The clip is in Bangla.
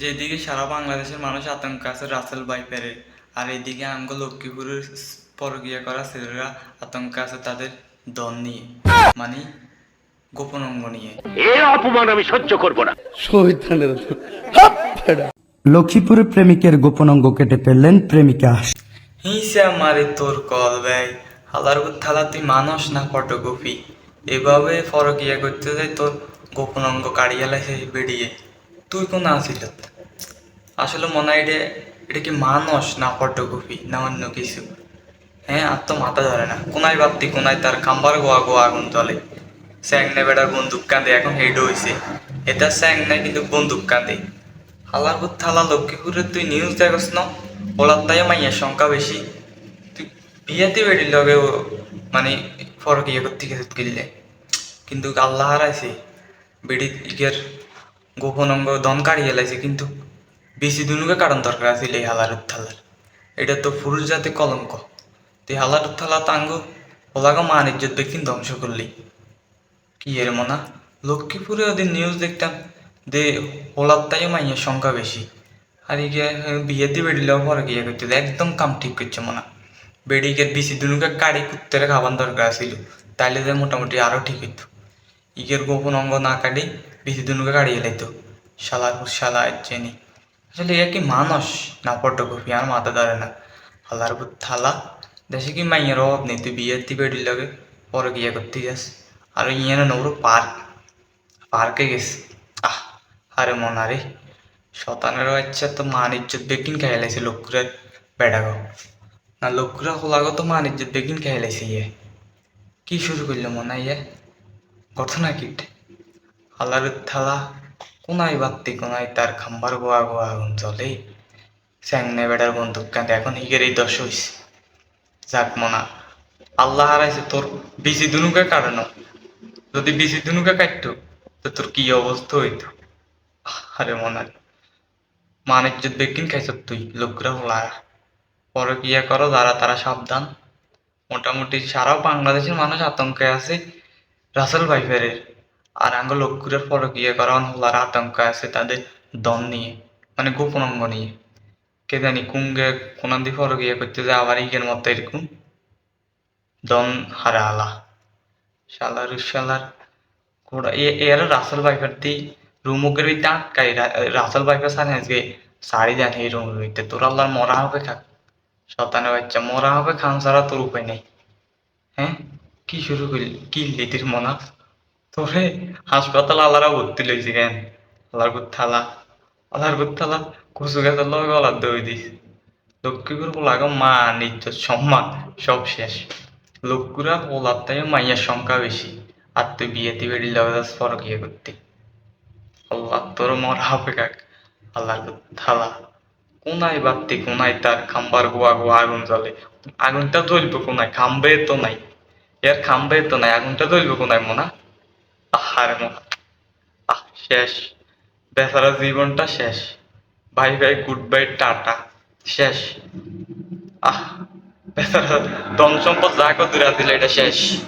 যেদিকে সারা বাংলাদেশের মানুষ আতঙ্ক আছে রাসেল বাইপারে আর এদিকে আঙ্গ লক্ষ্মীপুরের পরকিয়া করা ছেলেরা আতঙ্ক আছে তাদের দল নিয়ে মানে গোপন অঙ্গ নিয়ে। এ অপমান আমি সহ্য করব না। লক্ষ্মীপুরের প্রেমিকের গোপন অঙ্গ কেটে ফেললেন প্রেমিকা হিংসা। মারে তোর কল ভাই হালার থালা তুই মানুষ না ফটোকপি। এভাবে ফরকিয়া করতে যাই তোর গোপন অঙ্গ কাড়িয়ে লাইছে বেরিয়ে তুই কোন আসিল আসলে মনে হয় এটা এটা কি মানুষ না ফটোকপি না অন্য কিছু? হ্যাঁ আর তো মাথা ধরে না। কোনায় ভাবতি, কোনায় তার খাম্বার গোয়া গোয়া আগুন চলে স্যাংনে বেটার বন্দুক কাঁদে এখন হেড হয়েছে এটা স্যাংনে কিন্তু বন্দুক কাঁদে হালারপুর থালা লক্ষ্মীপুরের তুই নিউজ দেখস না? ওলার তাই মাইয়ার সংখ্যা বেশি। তুই বিয়েতে বেড়ি লগে মানে ফরক ইয়ে করতে কিনলে কিন্তু আল্লাহ হারাইছে। বেড়ি ইকের গোপন অঙ্গ দন কাড়িয়ে এলাইছে, কিন্তু বেশি দিনকে কারণ দরকার আছে এই হালার থালার এটা তো পুরুষ জাতি কলঙ্ক। তুই হালার থালা তাঙ্গ ওলাগো মান ইজ্জত ব্যক্তি ধ্বংস করলি কি এর মনা? লক্ষ্মীপুরে ওদের নিউজ দেখতাম দে ওলার তাই মাইয়ের সংখ্যা বেশি। আর ইয়ে বিয়েতে বেড়িলেও পরে গিয়ে করতে একদম কাম ঠিক করছে মনা। বেড়িকে বেশি দিনকে কাড়ি কুত্তেরে খাবার দরকার ছিল তাইলে যে মোটামুটি আরও ঠিক হইতো। ইগের গোপন অঙ্গ না কাটি বেশি দিনকে কাড়িয়ে লাইতো পর শালা চেনি আসলে ইয়া কি মানুষ? না ফটোকপি, আর মাথা ধরে না। হালার পর থালা। দেশে কি মাইয়ের অভাব নেই? তুই বিয়েতে বেড়ির লগে? পরে গিয়ে করতে যাস। আর ইয়ে না নবরো পার্ক। পার্কে গেছে আহ, আরে মনারে শতানের বাচ্চা তো মান ইজ্জত বেকিন খাই লাইছে লক্ষ্যের বেড়াগো। না লক্ষ্যরা হলাগো তো মান ইজ্জত বেকিন খাই লাইছে ইয়ে। কি শুরু করল মনে ইয়ে? ঘটনা কিট হালার থালা, কোনায় বাত্তি, কোনায় তার খাম্বার গোয়া গোয়া আগুন চলে স্যাংনে বেড়ার বন্দুক কাঁদে এখন হিগের এই দশ হইছে। যাক মনা, আল্লাহ হারাইছে তোর বিজি দুনুকে কাটানো যদি বিসি দুনুকে কাটতো, তো তোর কি অবস্থা হইতো? আরে মনার মান যদি বেকিন খাইছ তুই, লোকরা হলা পরে কি করো, যারা তারা সাবধান। মোটামুটি সারা বাংলাদেশের মানুষ আতঙ্কে আছে রাসেল ভাইফেরের আর আঙ্গ পরে গিয়ে করা হলার আতঙ্ক আছে তাদের দন নিয়ে মানে গোপন অঙ্গ নিয়ে। কে জানি কুঙ্গে দিয়ে পরে গিয়ে করতে যায় আবার ইগের মতো এরকম দন হারা আলা। শালার শালার ঘোড়া। এর রাসেল ভাইফার দি রুমুকের ভিতরে আটকাই রাসেল ভাইফার সাথে আজকে শাড়ি দেন এই রুমের ভিতরে। তোর আল্লাহর মরা হবে খাক। শতানে বাচ্চা, মরা হবে খান ছাড়া তোর উপায় নেই। হ্যাঁ? কি শুরু করলি কি লিতির মনা তোরে হাসপাতাল আলারা ভর্তি লইছি কেন? আলার থালা। আলার থালা কচু গাছের লগে গলার দই দিস লক্ষ্মীপুর লাগো মা নিত্য সম্মান, সব শেষ। লোকগুলা ওলার থেকে মাইয়ার সংখ্যা বেশি। আর তুই বিয়েতে বেড়ি লগে যাস পরকিয়া করতে। আল্লাহ তোর মরা হবে কাক আল্লাহর থালা। কোনায় বাত্তি কোনায় তার খাম্বার গোয়া গোয়া আগুন জ্বলে। আগুনটা জ্বলবে কোনায়, খাম্বে তো নাই। এর খাম্বে তো নাই, আগুনটা জ্বলবে কোনায় মনা? আহারে মনা। আহ, শেষ। বেচারা জীবনটা শেষ। ভাই ভাই গুড বাই টাটা। শেষ। আহ, বেচারা ধন সম্পদ যা কত এটা শেষ।